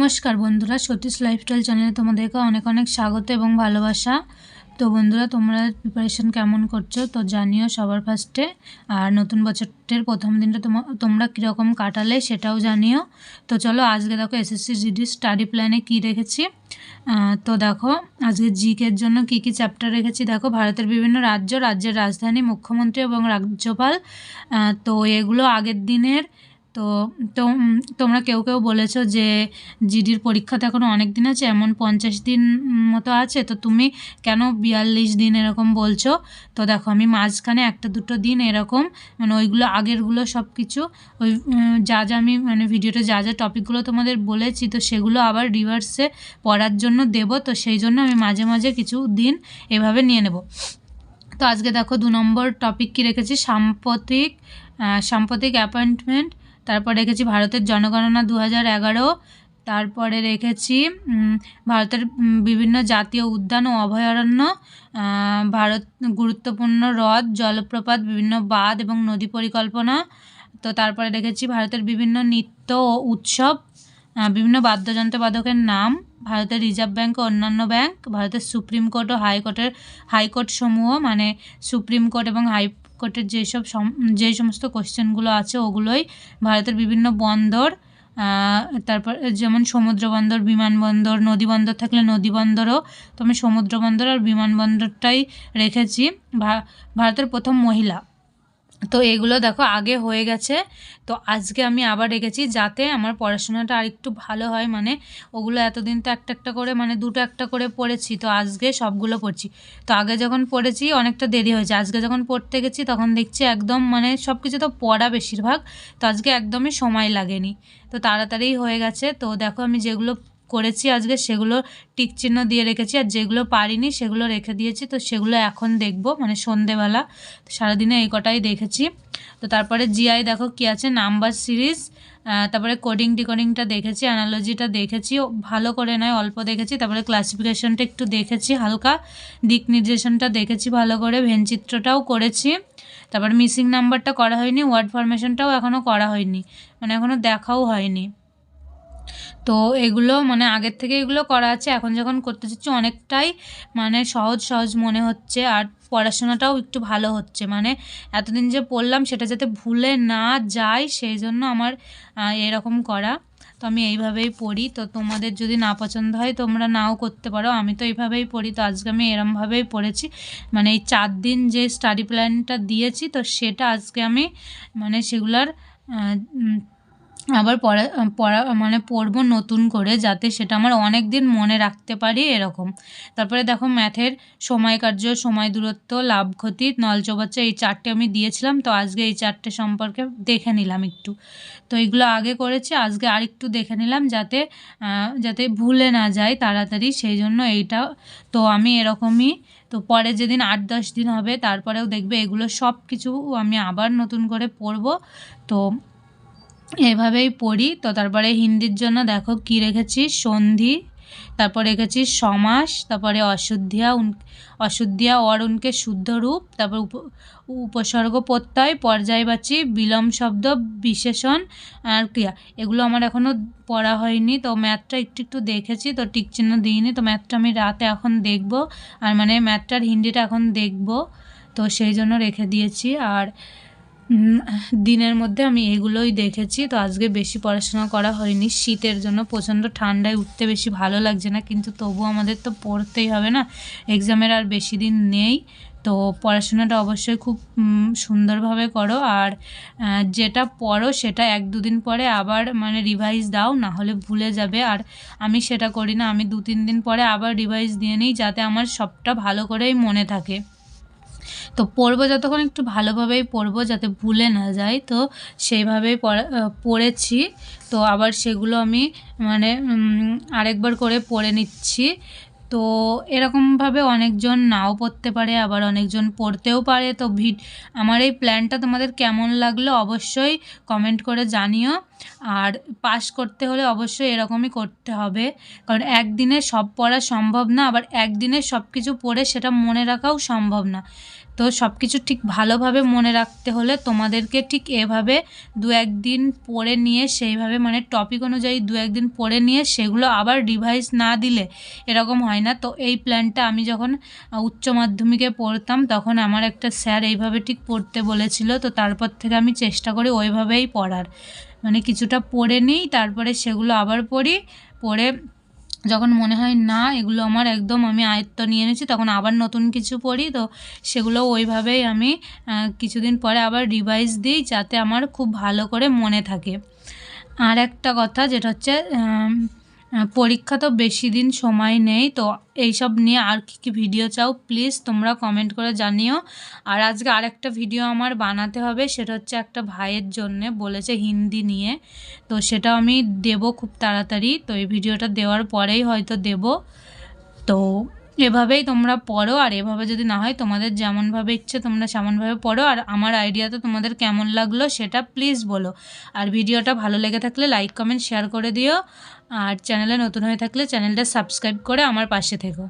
নমস্কার বন্ধুরা, সতীশ লাইফস্টাইল চ্যানেলে তোমাদেরকে অনেক অনেক স্বাগত এবং ভালোবাসা। তো বন্ধুরা, তোমরা প্রিপারেশন কেমন করছ তো জানিও সবার ফার্স্টে আর নতুন বছরের প্রথম দিনটা তোমরা কীরকম কাটালে সেটাও জানিও। তো চলো আজকে দেখো এসএসসি জিডি স্টাডি প্ল্যানে কী রেখেছি। তো দেখো, আজকে জিকের জন্য কি কি চ্যাপ্টার রেখেছি। দেখো, ভারতের বিভিন্ন রাজ্য, রাজ্যের রাজধানী, মুখ্যমন্ত্রী এবং রাজ্যপাল। তো এগুলো আগের দিনের তো তোমরা কেউ কেউ বলেছ যে জিডির পরীক্ষা তো এখনও অনেক দিন আছে, এমন পঞ্চাশ দিন মতো আছে, তো তুমি কেন বিয়াল্লিশ দিন এরকম বলছো? তো দেখো, আমি মাঝখানে একটা দুটো দিন এরকম মানে ওইগুলো আগেরগুলো সব কিছু ওই যা যা আমি মানে ভিডিওতে যা যা টপিকগুলো তোমাদের বলেছি, তো সেগুলো আবার রিভার্সে পড়ার জন্য দেব, তো সেই জন্য আমি মাঝে মাঝে কিছু দিন এভাবে নিয়ে নেব। তো আজকে দেখো দু নম্বর টপিক কী রেখেছি? সাম্প্রতিক সাম্প্রতিক অ্যাপয়েন্টমেন্ট তারপর রেখেছি ভারতের জনগণনা দু হাজার এগারো। তারপরে রেখেছি ভারতের বিভিন্ন জাতীয় উদ্যান ও অভয়ারণ্য ভারত গুরুত্বপূর্ণ হ্রদ, জলপ্রপাত, বিভিন্ন বাঁধ এবং নদী পরিকল্পনা। তো তারপরে রেখেছি ভারতের বিভিন্ন নৃত্য ও উৎসব বিভিন্ন বাদ্যযন্ত্র বাদকের নাম, ভারতের রিজার্ভ ব্যাঙ্ক ও অন্যান্য ব্যাঙ্ক ভারতের সুপ্রিম কোর্ট ও হাইকোর্টের হাইকোর্ট সমূহ মানে সুপ্রিম কোর্ট এবং হাই কোর্টের যেসব যে সমস্ত কোশ্চেনগুলো আছে ওগুলোই ভারতের বিভিন্ন বন্দর তারপর যেমন সমুদ্র বন্দর বিমানবন্দর নদী বন্দর থাকলে নদী বন্দরও, তো আমি সমুদ্র বন্দর আর বিমানবন্দরটাই রেখেছি। ভারতের প্রথম মহিলা। তো এগুলো দেখো আগে হয়ে গেছে। তো আজকে আমি আবার রেখেছি যাতে আমার পড়াশোনাটা আর একটু ভালো হয়। মানে ওগুলো এতদিন তো একটা একটা করে মানে দুটো একটা করে পড়েছি। তো আজকে সবগুলো পড়ছি। তো আগে যখন পড়েছি অনেকটা দেরি হয়েছে। আজকে যখন পড়তে গেছি তখন দেখছি একদম মানে সব কিছু তো পড়া বেশিরভাগ। তো আজকে একদমই সময় লাগেনি। তো তাড়াতাড়ি হয়ে গেছে। তো দেখো আমি যেগুলো করেছি, আজকে সেগুলো টিক চিহ্ন দিয়ে রেখেছি আর যেগুলো পারিনি সেগুলো রেখে দিয়েছি। তো সেগুলো এখন দেখব মানে সন্ধেবেলা। সারাদিনে এই কটাই দেখেছি। তো তারপরে জিআই দেখো কী আছে, নাম্বার সিরিজ তারপরে কোডিং ডিকোডিংটা দেখেছি অ্যানালজিটা দেখেছি ভালো করে নয়, অল্প দেখেছি। তারপরে ক্লাসিফিকেশনটা একটু দেখেছি, হালকা দিক নির্দেশনটা দেখেছি ভালো করে ভেনচিত্রটাও করেছি। তারপর মিসিং নাম্বারটা করা হয়নি ওয়ার্ড ফরমেশনটাও এখনও করা হয়নি মানে এখনও দেখাও হয়নি। তো এগুলো মানে আগের থেকে এগুলো করা আছে। এখন যখন করতে চাচ্ছি অনেকটাই মানে সহজ সহজ মনে হচ্ছে আর পড়াশোনাটাও একটু ভালো হচ্ছে। মানে এতদিন যে পড়লাম সেটা যাতে ভুলে না যায় সেই জন্য আমার এরকম করা। তো আমি এইভাবেই পড়ি। তো তোমাদের যদি না পছন্দ হয় তোমরা নাও করতে পারো। আমি তো এইভাবেই পড়ি। তো আজকে আমি এরমভাবেই পড়েছি। মানে এই চার দিন যে স্টাডি প্ল্যানটা দিয়েছি, তো সেটা আজকে আমি মানে সেগুলার আবার পড়া পড়া মানে পড়ব নতুন করে যাতে সেটা আমার অনেক দিন মনে রাখতে পারি এরকম। তারপরে দেখো ম্যাথের সময় কার্য, সময় দূরত্ব, লাভ, ক্ষতি, নল চৌবাচ্চা এই চারটে আমি দিয়েছিলাম, তো আজকে এই চারটে সম্পর্কে দেখে নিলাম একটু। তো এইগুলো আগে করেছি, আজকে আর একটু দেখে নিলাম যাতে যাতে ভুলে না যায় তাড়াতাড়ি, সেই জন্য এইটা। তো আমি এরকমই, তো পরে যেদিন আট দশ দিন হবে, তারপরেও দেখবে এগুলো সব কিছু আমি আবার নতুন করে পড়ব। তো এভাবেই পড়ি। তো তারপরে হিন্দির জন্য দেখো কি রেখেছি? সন্ধি, তারপর রেখেছি সমাস, তারপরে অশুদ্ধিয়া, উন, অশুদ্ধিয়া অরুণকে শুদ্ধ রূপ, তারপর উপসর্গ প্রত্যয় পর্যায়বাচী বিলম শব্দ, বিশেষণ আর ক্রিয়া। এগুলো আমার এখনও পড়া হয়নি। তো ম্যাথটা একটু একটু দেখেছি, তো টিক চিহ্ন দিইনি। তো ম্যাথটা আমি রাতে এখন দেখব। আর মানে ম্যাথটার হিন্দিটা এখন দেখব। তো সেই জন্য রেখে দিয়েছি। আর দিনের মধ্যে আমি এগুলোই দেখেছি। তো আজকে বেশি পড়াশোনা করা হয়নি। শীতের জন্য প্রচণ্ড ঠান্ডায় উঠতে বেশি ভালো লাগছে না, কিন্তু তবু আমাদের তো পড়তেই হবে না। এক্সামের আর বেশি দিন নেই। তো পড়াশোনাটা অবশ্যই খুব সুন্দরভাবে করো। আর যেটা পড়ো সেটা এক দুদিন পরে আবার মানে রিভাইজ দাও না হলে ভুলে যাবে। আর আমি সেটা করি না। আমি দু তিন দিন পরে আবার রিভাইজ দিয়ে নিই, যাতে আমার সবটা ভালো করেই মনে থাকে। তো পড়ব যতক্ষণ একটু ভালোভাবেই পড়ব যাতে ভুলে না যায় তো সেইভাবেই পড়া পড়েছি। তো আবার সেগুলো আমি মানে আরেকবার করে পড়ে নিচ্ছি। তো এরকমভাবে অনেকজন নাও পড়তে পারে, আবার অনেকজন পড়তেও পারে। তো ভিড আমার এই প্ল্যানটা তোমাদের কেমন লাগল অবশ্যই কমেন্ট করে জানিও। আর পাস করতে হলে অবশ্যই এরকমই করতে হবে। কারণ একদিনে সব পড়া সম্ভব না, আবার একদিনে সব কিছু পড়ে সেটা মনে রাখাও সম্ভব না। তো সব কিছু ঠিক ভালোভাবে মনে রাখতে হলে তোমাদেরকে ঠিক এভাবে দু একদিন পড়ে নিয়ে সেইভাবে মানে টপিক অনুযায়ী দু একদিন পড়ে নিয়ে সেগুলো আবার রিভাইজ না দিলে এরকম হয় না। তো এই প্ল্যানটা আমি যখন উচ্চ মাধ্যমিকে পড়তাম তখন আমার একটা স্যার এইভাবে ঠিক পড়তে বলেছিল। তো তারপর থেকে আমি চেষ্টা করি ওইভাবেই পড়ার। মানে কিছুটা পড়ে নিই, তারপরে সেগুলো আবার পড়ি, পড়ে যখন মনে হয়, না, এগুলো আমার একদম আমি আয়ত্ত নিয়ে নিয়েছি তখন আবার নতুন কিছু পড়ি। তো সেগুলো ওইভাবেই আমি কিছুদিন পরে আবার রিভাইজ দিই যাতে আমার খুব ভালো করে মনে থাকে। আর একটা কথা, যেটা হচ্ছে পরীক্ষা তো বেশি দিন সময় নেই, তো এইসব নিয়ে আর কী কী ভিডিও চাও প্লিজ তোমরা কমেন্ট করে জানিও। আর আজকে আরেকটা ভিডিও আমার বানাতে হবে, সেটা হচ্ছে একটা ভাইয়ের জন্যে বলেছে হিন্দি নিয়ে, তো সেটা আমি দেব খুব তাড়াতাড়ি, তো এই ভিডিওটা দেওয়ার পরেই হয়তো দেব। তো এভাবেই তোমরা পড়ো, আর এভাবে যদি না হয় তোমাদের যেমনভাবে ইচ্ছে তোমরা সেমনভাবে পড়ো, আর আমার আইডিয়াতে তোমাদের কেমন লাগল সেটা প্লিজ বলো। আর ভিডিওটা ভালো লেগে থাকলে লাইক কমেন্ট শেয়ার করে দিও। আর চ্যানেলে নতুন হয়ে থাকলে চ্যানেলটা সাবস্ক্রাইব করে আমার পাশে থেকো।